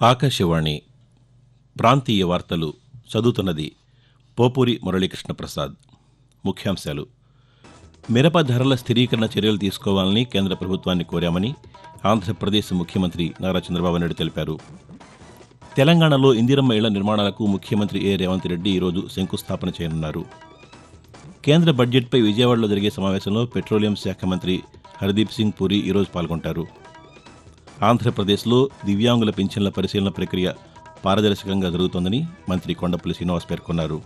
ఆకాశవాణి ప్రాంతీయ వార్తలు చదువుతున్నది పోపూరి మురళీకృష్ణ ప్రసాద్ ముఖ్యాంశాలు. మిరప ధరల స్థిరీకరణ చర్యలు తీసుకోవాలని కేంద్ర ప్రభుత్వాన్ని కోరామని ఆంధ్రప్రదేశ్ ముఖ్యమంత్రి నారా చంద్రబాబు నాయుడు తెలిపారు. తెలంగాణలో ఇందిరమ్మ ఇళ్ళ నిర్మాణాలకు ముఖ్యమంత్రి ఏ రేవంత్ రెడ్డి ఈరోజు శంకుస్థాపన చేయనున్నారు. కేంద్ర బడ్జెట్పై విజయవాడలో జరిగే సమావేశంలో పెట్రోలియం శాఖ మంత్రి హర్దీప్ సింగ్ పూరి ఈరోజు పాల్గొంటారు. ఆంధ్రప్రదేశ్లో దివ్యాంగుల పింఛన్ల పరిశీలన ప్రక్రియ పారదర్శకంగా జరుగుతోందని మంత్రి కొండపల్లి శ్రీనివాస్ పేర్కొన్నారు.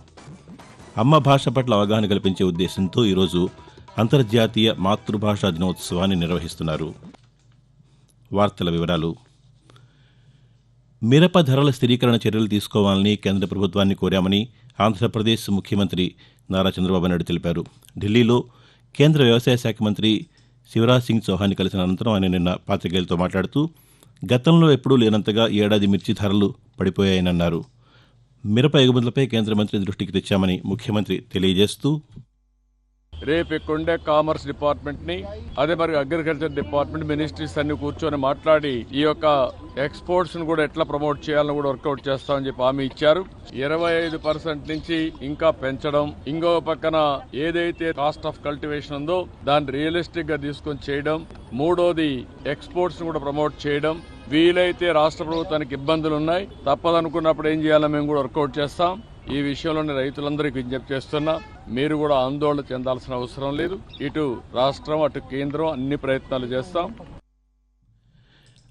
అమ్మ భాష పట్ల అవగాహన కల్పించే ఉద్దేశంతో ఈరోజు అంతర్జాతీయ మాతృభాషా దినోత్సవాన్ని నిర్వహిస్తున్నారు. వార్తల వివరాలు. మిరప ధరల స్థిరీకరణ చర్యలు తీసుకోవాలని కేంద్ర ప్రభుత్వాన్ని కోరామని ఆంధ్రప్రదేశ్ ముఖ్యమంత్రి నారా చంద్రబాబు నాయుడు తెలిపారు. ఢిల్లీలో కేంద్ర వ్యవసాయ శాఖ మంత్రి శివరాజ్ సింగ్ చౌహాన్ కలిసిన అనంతరం ఆయన నిన్న పాతికేయులతో మాట్లాడుతూ గతంలో ఎప్పుడూ లేనంతగా ఏడాది మిర్చి ధరలు పడిపోయాయని అన్నారు మిరప ఎగుమతులపై కేంద్ర మంత్రి దృష్టికి తెచ్చామని ముఖ్యమంత్రి తెలియజేస్తూ రేపు ఇక్కడుండే కామర్స్ డిపార్ట్మెంట్ని అదే మరి అగ్రికల్చర్ డిపార్ట్మెంట్ మినిస్ట్రీస్ అన్ని కూర్చొని మాట్లాడి ఈ యొక్క ఎక్స్పోర్ట్స్ను కూడా ఎట్లా ప్రమోట్ చేయాలని కూడా వర్కౌట్ చేస్తామని చెప్పి హామీ ఇచ్చారు. ఇరవై ఐదు పర్సెంట్ నుంచి ఇంకా పెంచడం ఇంకో పక్కన ఏదైతే కాస్ట్ ఆఫ్ కల్టివేషన్ ఉందో దాన్ని రియలిస్టిక్గా తీసుకొని చేయడం మూడోది ఎక్స్పోర్ట్స్ను కూడా ప్రమోట్ చేయడం. వీలైతే రాష్ట్ర ప్రభుత్వానికి ఇబ్బందులు ఉన్నాయి. తప్పదనుకున్నప్పుడు ఏం చేయాలో మేము కూడా వర్కౌట్ చేస్తాం. ఈ విషయంలోనే రైతులందరికీ విజ్ఞప్తి చేస్తున్నాం. మీరు కూడా ఆందోళన చెందాల్సిన అవసరం లేదు. ఇటు రాష్ట్రం అటు కేంద్రం అన్ని ప్రయత్నాలు చేస్తాం.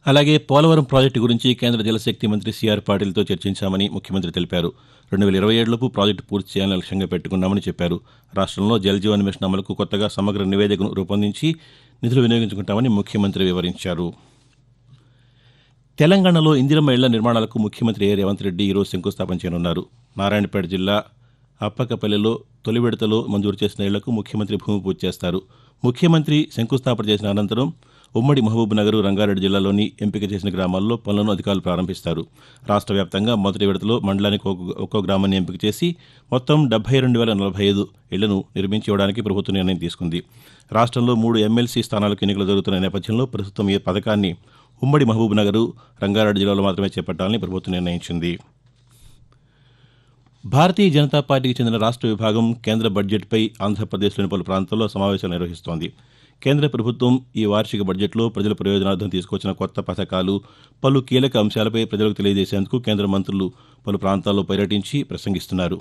అలాగే పోలవరం ప్రాజెక్టు గురించి కేంద్ర జలశక్తి మంత్రి సిఆర్ పాటిల్తో చర్చించామని ముఖ్యమంత్రి తెలిపారు. రెండు వేల ఇరవై ఏడులోపు ప్రాజెక్టు పూర్తి చేయాలని లక్ష్యంగా పెట్టుకున్నామని చెప్పారు. రాష్ట్రంలో జల్ జీవన్ మిషన్ అమలుకు కొత్తగా సమగ్ర నివేదికను రూపొందించి నిధులు వినియోగించుకుంటామని ముఖ్యమంత్రి వివరించారు. తెలంగాణలో ఇందిరమ్మ ఇళ్ళ నిర్మాణాలకు ముఖ్యమంత్రి ఏ రేవంత్ రెడ్డి ఈరోజు శంకుస్థాపన చేయనున్నారు. నారాయణపేట జిల్లా అప్పకపల్లిలో తొలి విడతలో మంజూరు చేసిన ఇళ్ళకు ముఖ్యమంత్రి భూమి పూజ చేస్తారు. ముఖ్యమంత్రి శంకుస్థాపన చేసిన అనంతరం ఉమ్మడి మహబూబ్నగర్ రంగారెడ్డి జిల్లాలోని ఎంపిక చేసిన గ్రామాల్లో పనులను అధికారులు ప్రారంభిస్తారు. రాష్ట్ర వ్యాప్తంగా మొదటి విడతలో మండలానికి ఒక్కో- గ్రామాన్ని ఎంపిక చేసి మొత్తం డెబ్బై రెండు వేల నలభై ఐదు ఇళ్ళను నిర్మించి ఇవ్వడానికి ప్రభుత్వం నిర్ణయం తీసుకుంది. రాష్ట్రంలో మూడు ఎమ్మెల్సీ స్థానాలకు ఎన్నికలు జరుగుతున్న నేపథ్యంలో ప్రస్తుతం ఈ పథకాన్ని ఉమ్మడి మహబూబ్నగర్ రంగారెడ్డి జిల్లాలో మాత్రమే చేపట్టాలని ప్రభుత్వం నిర్ణయించింది. భారతీయ జనతా పార్టీకి చెందిన రాష్ట్ర విభాగం కేంద్ర బడ్జెట్పై ఆంధ్రప్రదేశ్లోని పలు ప్రాంతాల్లో సమావేశాలు నిర్వహిస్తోంది. కేంద్ర ప్రభుత్వం ఈ వార్షిక బడ్జెట్లో ప్రజల ప్రయోజనార్థం తీసుకొచ్చిన కొత్త పథకాలు పలు కీలక అంశాలపై ప్రజలకు తెలియజేసేందుకు కేంద్ర మంత్రులు పలు ప్రాంతాల్లో పర్యటించి ప్రసంగిస్తున్నారు.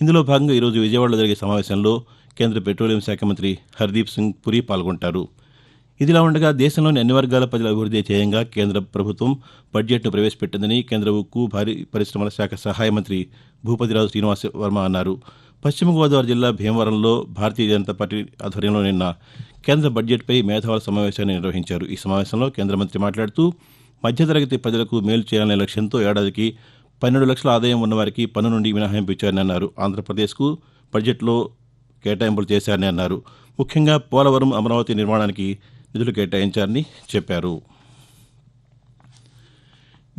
ఇందులో భాగంగా ఈరోజు విజయవాడలో జరిగే సమావేశంలో కేంద్ర పెట్రోలియం శాఖ మంత్రి హర్దీప్ సింగ్ పురి పాల్గొంటారు. ఇదిలా ఉండగా దేశంలోని అన్ని వర్గాల ప్రజల అభివృద్ధి ధ్యేయంగా కేంద్ర ప్రభుత్వం బడ్జెట్ను ప్రవేశపెట్టిందని కేంద్ర ఉక్కు భారీ పరిశ్రమల శాఖ సహాయ మంత్రి భూపతిరాజు శ్రీనివాస వర్మ అన్నారు. పశ్చిమ గోదావరి జిల్లా భీమవరంలో భారతీయ జనతా పార్టీ ఆధ్వర్యంలో నిన్న కేంద్ర బడ్జెట్పై మేధావుల సమావేశాన్ని నిర్వహించారు. ఈ సమావేశంలో కేంద్ర మంత్రి మాట్లాడుతూ మధ్యతరగతి ప్రజలకు మేలు చేయాలనే లక్ష్యంతో ఏడాదికి పన్నెండు లక్షల ఆదాయం ఉన్నవారికి పన్ను నుండి మినహాయింపు ఇచ్చారని అన్నారు. ఆంధ్రప్రదేశ్కు బడ్జెట్లో కేటాయింపులు చేశారని అన్నారు. ముఖ్యంగా పోలవరం అమరావతి నిర్మాణానికి నిధులు కేటాయించారని చెప్పారు.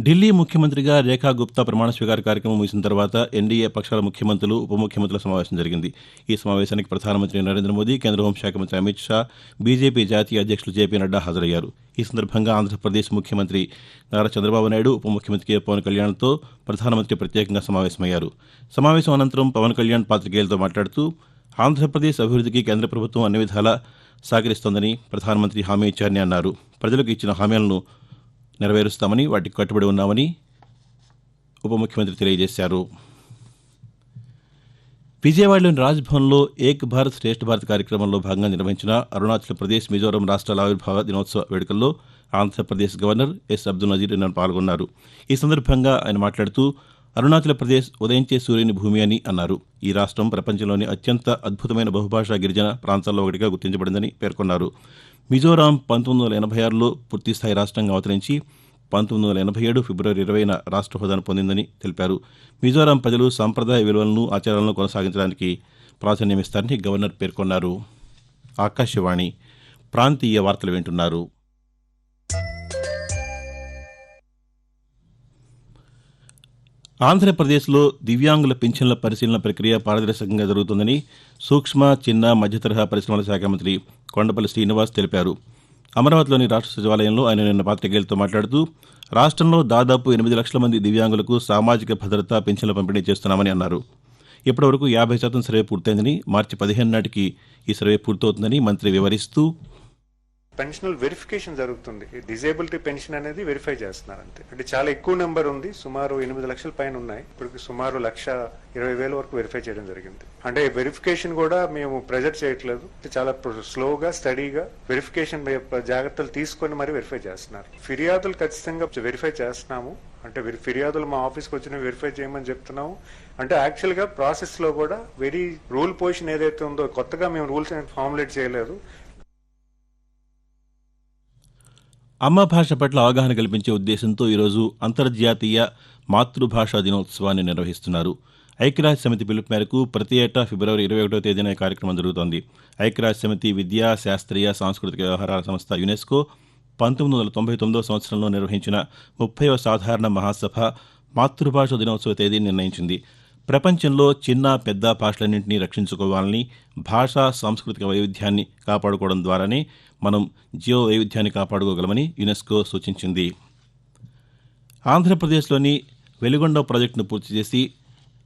ఢిల్లీ ముఖ్యమంత్రిగా రేఖా గుప్తా ప్రమాణ స్వీకార కార్యక్రమం ముగిసిన తర్వాత ఎన్డీఏ పక్షాల ముఖ్యమంత్రులు ఉప ముఖ్యమంత్రుల సమావేశం జరిగింది. ఈ సమావేశానికి ప్రధానమంత్రి నరేంద్ర మోదీ కేంద్ర హోంశాఖ మంత్రి అమిత్ షా బీజేపీ జాతీయ అధ్యక్షులు జేపీ నడ్డా హాజరయ్యారు. ఈ సందర్భంగా ఆంధ్రప్రదేశ్ ముఖ్యమంత్రి నారా చంద్రబాబు నాయుడు ఉప ముఖ్యమంత్రి పవన్ కళ్యాణ్తో ప్రధానమంత్రి ప్రత్యేకంగా సమావేశమయ్యారు. సమావేశం అనంతరం పవన్ కళ్యాణ్ పాతికేయులతో మాట్లాడుతూ ఆంధ్రప్రదేశ్ అభివృద్ధికి కేంద్ర ప్రభుత్వం అన్ని విధాలా సహకరిస్తోందని ప్రధానమంత్రి హామీ ఇచ్చారని అన్నారు. ప్రజలకు ఇచ్చిన హామీలను నెరవేరుస్తామని వాటికి కట్టుబడి ఉన్నామని ఉప ముఖ్యమంత్రి తెలియజేశారు. విజయవాడలోని రాజ్భవన్లో ఏక్ భారత్ శ్రేష్ఠ భారత్ కార్యక్రమంలో భాగంగా నిర్వహించిన అరుణాచల్ ప్రదేశ్ మిజోరం రాష్ట్రాల ఆవిర్భావ దినోత్సవ వేడుకల్లో ఆంధ్రప్రదేశ్ గవర్నర్ ఎస్ అబ్దుల్ నజీర్ నిన్న పాల్గొన్నారు. ఈ సందర్భంగా ఆయన మాట్లాడుతూ అరుణాచల ప్రదేశ్ ఉదయించే సూర్యుని భూమి అని అన్నారు. ఈ రాష్ట్రం ప్రపంచంలోని అత్యంత అద్భుతమైన బహుభాషా గిరిజన ప్రాంతాల్లో ఒకటిగా గుర్తించబడిందని పేర్కొన్నారు. మిజోరాం పంతొమ్మిది వందల ఎనభై ఆరులో పూర్తిస్థాయి రాష్ట్రంగా అవతరించి పంతొమ్మిది వందల ఎనభై ఏడు ఫిబ్రవరి ఇరవైన రాష్ట్ర హోదాను పొందిందని తెలిపారు. మిజోరాం ప్రజలు సాంప్రదాయ విలువలను ఆచారాలను కొనసాగించడానికి ప్రాధాన్యమిస్తారని గవర్నర్ పేర్కొన్నారు. ఆకాశవాణి ప్రాంతీయ వార్తలు వింటున్నారు. ఆంధ్రప్రదేశ్లో దివ్యాంగుల పింఛన్ల పరిశీలన ప్రక్రియ పారదర్శకంగా జరుగుతుందని సూక్ష్మ చిన్న మధ్యతరహా పరిశ్రమల శాఖ మంత్రి కొండపల్లి శ్రీనివాస్ తెలిపారు. అమరావతిలోని రాష్ట్ర సచివాలయంలో ఆయన నిన్న పాతికేయులతో మాట్లాడుతూ రాష్ట్రంలో దాదాపు ఎనిమిది లక్షల మంది దివ్యాంగులకు సామాజిక భద్రత పెన్షన్ల పంపిణీ చేస్తున్నామని అన్నారు. ఇప్పటివరకు యాభై శాతం సర్వే పూర్తయిందని మార్చి పదిహేను నాటికి ఈ సర్వే పూర్తవుతుందని మంత్రి వివరిస్తూ పెన్షనల్ వెరిఫికేషన్ జరుగుతుంది. డిజేబిలిటీ పెన్షన్ అనేది వెరిఫై చేస్తున్నారు అంతే అంటే చాలా ఎక్కువ నెంబర్ ఉంది. సుమారు ఎనిమిది లక్షల పైన ఉన్నాయి. ఇప్పటికి సుమారు లక్ష ఇరవై వేల వరకు వెరిఫై చేయడం జరిగింది. అంటే వెరిఫికేషన్ కూడా మేము ప్రెజర్ చేయట్లేదు. చాలా స్లోగా స్టడీగా వెరిఫికేషన్ జాగ్రత్తలు తీసుకొని మరి వెరిఫై చేస్తున్నారు. ఫిర్యాదులు ఖచ్చితంగా వెరిఫై చేస్తున్నాము. అంటే ఫిర్యాదులు మా ఆఫీస్కి వచ్చిన వెరిఫై చేయమని చెప్తున్నాము. అంటే యాక్చువల్గా ప్రాసెస్లో కూడా వెరీ రూల్ పొజిషన్ ఏదైతే ఉందో కొత్తగా మేము రూల్స్ ఫార్ములేట్ చేయలేదు. అమ్మ భాష పట్ల అవగాహన కల్పించే ఉద్దేశంతో ఈరోజు అంతర్జాతీయ మాతృభాషా దినోత్సవాన్ని నిర్వహిస్తున్నారు. ఐక్యరాజ్య సమితి పిలుపు మేరకు ప్రతి ఏటా ఫిబ్రవరి ఇరవై ఒకటో తేదీన ఈ కార్యక్రమం జరుగుతోంది. ఐక్యరాజ్య సమితి విద్యా శాస్త్రీయ సాంస్కృతిక వ్యవహారాల సంస్థ యునెస్కో పంతొమ్మిది వందల తొంభై తొమ్మిదో సంవత్సరంలో నిర్వహించిన ముప్పైవ సాధారణ మహాసభ మాతృభాష దినోత్సవ తేదీని నిర్ణయించింది. ప్రపంచంలో చిన్న పెద్ద భాషలన్నింటినీ రక్షించుకోవాలని భాషా సాంస్కృతిక వైవిధ్యాన్ని కాపాడుకోవడం ద్వారానే మనం జీవ వైవిధ్యాన్ని కాపాడుకోగలమని యునెస్కో సూచించింది. ఆంధ్రప్రదేశ్లోని వెలిగొండ ప్రాజెక్టును పూర్తి చేసి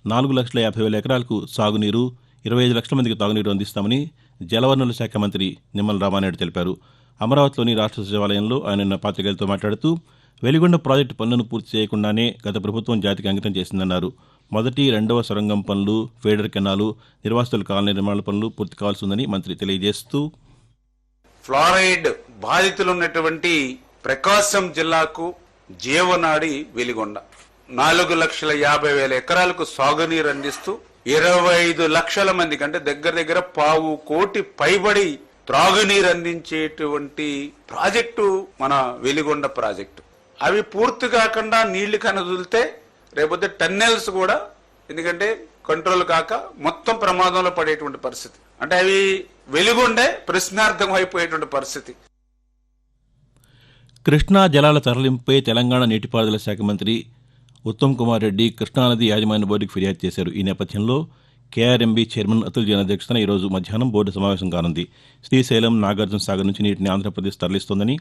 నాలుగు లక్షల యాభై వేల ఎకరాలకు సాగునీరు ఇరవై ఐదు లక్షల మందికి తాగునీరు అందిస్తామని జలవనరుల శాఖ మంత్రి నిమ్మల రామానాయుడు తెలిపారు. అమరావతిలోని రాష్ట్ర సచివాలయంలో ఆయన నిన్న పాతికేయులతో మాట్లాడుతూ వెలిగొండ ప్రాజెక్టు పనులను పూర్తి చేయకుండానే గత ప్రభుత్వం జాతికి అంకితం చేసిందన్నారు. మొదటి రెండవ సొరంగం పనులు ఫీడర్ కెనాలు నిర్వాసితుల కాలనీ నిర్మాణ పనులు పూర్తి కావాల్సి ఉందని మంత్రి తెలియజేస్తూ ఫ్లోరైడ్ బాధితులు ఉన్నటువంటి ప్రకాశం జిల్లాకు జీవనాడి వెలిగొండ. నాలుగు లక్షల యాభై వేల ఎకరాలకు సాగునీరు అందిస్తూ ఇరవై ఐదు లక్షల మందికి అంటే దగ్గర దగ్గర పావు కోటి పైబడి త్రాగునీరు అందించేటువంటి ప్రాజెక్టు మన వెలిగొండ ప్రాజెక్టు. అవి పూర్తి కాకుండా నీళ్ళు కనదులితే లేకపోతే టన్నెల్స్ కూడా ఎందుకంటే కంట్రోల్ కాక మొత్తం ప్రమాదంలో పడేటువంటి పరిస్థితి. అంటే అవి వెలుగుండే ప్రశ్నార్థం అయిపోయేటువంటి పరిస్థితి. కృష్ణా జలాల తరలింపుపై తెలంగాణ నీటిపారుదల శాఖ మంత్రి ఉత్తమ్ కుమార్ రెడ్డి కృష్ణానది యాజమాన్య బోర్డుకు ఫిర్యాదు చేశారు. ఈ నేపథ్యంలో కేఆర్ఎంబీ చైర్మన్ అతుల్ జైన్ అధ్యక్షతన ఈరోజు మధ్యాహ్నం బోర్డు సమావేశం కానుంది. శ్రీశైలం నాగార్జున సాగర్ నుంచి నీటిని ఆంధ్రప్రదేశ్ తరలిస్తోందని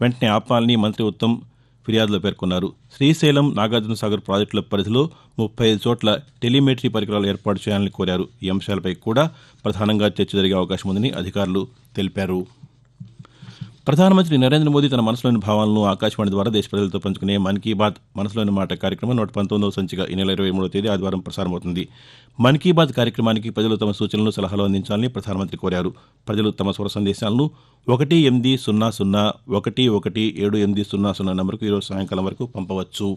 వెంటనే ఆపాలని మంత్రి ఉత్తమ్ ఫిర్యాదులో పేర్కొన్నారు. శ్రీశైలం నాగార్జునసాగర్ ప్రాజెక్టుల పరిధిలో ముప్పై ఐదు చోట్ల టెలిమెట్రీ పరికరాలు ఏర్పాటు చేయాలని కోరారు. ఈ అంశాలపై కూడా ప్రధానంగా చర్చ జరిగే అవకాశం ఉందని అధికారులు తెలిపారు. ప్రధానమంత్రి నరేంద్ర మోదీ తన మనసులోని భావాలను ఆకాశవాణి ద్వారా దేశ ప్రజలతో పంచుకునే మన్ కీ బాత్ మనసులోని మాట కార్యక్రమం నూట పంతొమ్మిదవ సంచిక ఈ నెల ఇరవై మూడవ తేదీ ఆదివారం ప్రసారమవుతుంది. మన్ కీ బాత్ కార్యక్రమానికి ప్రజలు తమ సూచనలు సలహాలు అందించాలని ప్రధానమంత్రి కోరారు. ప్రజలు తమ స్వర సందేశాలను ఒకటి ఎనిమిది సున్నా సున్నా ఒకటి ఒకటి ఏడు ఎనిమిది సున్నా సున్నా నెంబర్కు ఈరోజు సాయంకాలం వరకు పంపవచ్చు.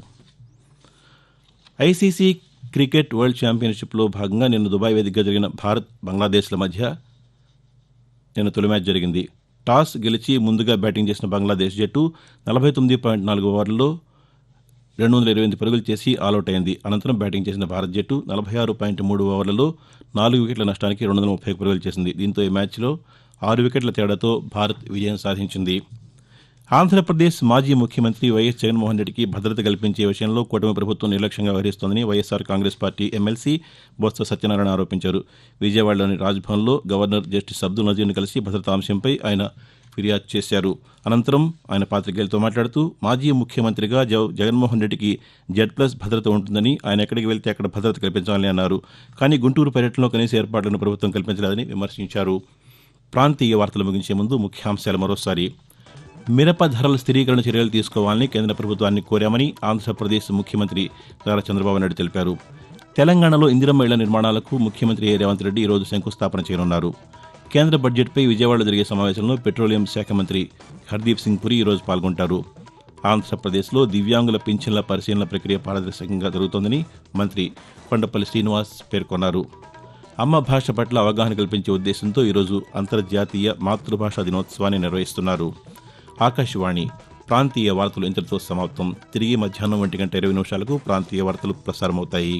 ఐసీసీ క్రికెట్ వరల్డ్ ఛాంపియన్షిప్లో భాగంగా నిన్న దుబాయ్ వేదికగా జరిగిన భారత్ బంగ్లాదేశ్ల మధ్య నిన్న తొలి మ్యాచ్ జరిగింది. టాస్ గెలిచి ముందుగా బ్యాటింగ్ చేసిన బంగ్లాదేశ్ జట్టు నలభై తొమ్మిది పాయింట్ నాలుగు ఓవర్లలో రెండు వందల ఇరవై ఎనిమిది పరుగులు చేసి ఆలౌట్ అయింది. అనంతరం బ్యాటింగ్ చేసిన భారత్ జట్టు నలభై ఆరు పాయింట్ మూడు ఓవర్లలో నాలుగు వికెట్ల నష్టానికి రెండు వందల ముప్పై పరుగులు చేసింది. దీంతో ఈ మ్యాచ్లో ఆరు వికెట్ల తేడాతో భారత్ విజయం సాధించింది. ఆంధ్రప్రదేశ్ మాజీ ముఖ్యమంత్రి వైఎస్ జగన్మోహన్ రెడ్డికి భద్రత కల్పించే విషయంలో కూటమి ప్రభుత్వం నిర్లక్ష్యంగా వ్యవహరిస్తోందని YSR Congress party MLC Botsa Satyanarayana ఆరోపించారు. విజయవాడలోని రాజ్భవన్లో గవర్నర్ జస్టిస్ అబ్దుల్ నజీర్ను కలిసి భద్రతా అంశంపై ఆయన ఫిర్యాదు చేశారు. అనంతరం ఆయన పాతికేయులతో మాట్లాడుతూ మాజీ ముఖ్యమంత్రిగా జగన్మోహన్ రెడ్డికి జెడ్ ప్లస్ భద్రత ఉంటుందని ఆయన ఎక్కడికి వెళ్తే అక్కడ భద్రత కల్పించాలని అన్నారు. కానీ గుంటూరు పర్యటనలో కనీస ఏర్పాట్లను ప్రభుత్వం కల్పించలేదని విమర్శించారు. ప్రాంతీయ వార్తలు ముగించే ముందు ముఖ్యాంశాలు మరోసారి. మిరప ధరల స్థిరీకరణ చర్యలు తీసుకోవాలని కేంద్ర ప్రభుత్వాన్ని కోరామని ఆంధ్రప్రదేశ్ ముఖ్యమంత్రి నారా చంద్రబాబు నాయుడు తెలిపారు. తెలంగాణలో ఇందిరమ్మ ఇళ్ళ నిర్మాణాలకు ముఖ్యమంత్రి రేవంత్ రెడ్డి ఈరోజు శంకుస్థాపన చేయనున్నారు. కేంద్ర బడ్జెట్పై విజయవాడలో జరిగే సమావేశంలో పెట్రోలియం శాఖ మంత్రి హర్దీప్ సింగ్ పురి ఈరోజు పాల్గొంటారు. ఆంధ్రప్రదేశ్లో దివ్యాంగుల పింఛన్ల పరిశీలన ప్రక్రియ పారదర్శకంగా జరుగుతోందని మంత్రి కొండపల్లి శ్రీనివాస్ పేర్కొన్నారు. అమ్మ భాష పట్ల అవగాహన కల్పించే ఉద్దేశంతో ఈరోజు అంతర్జాతీయ మాతృభాషా దినోత్సవాన్ని నిర్వహిస్తున్నారు. ఆకాశవాణి ప్రాంతీయ వార్తలు ఇంతటితో సమాప్తం. తిరిగి మధ్యాహ్నం ఒంటి గంట ఇరవై నిమిషాలకు ప్రాంతీయ వార్తలు ప్రసారమవుతాయి.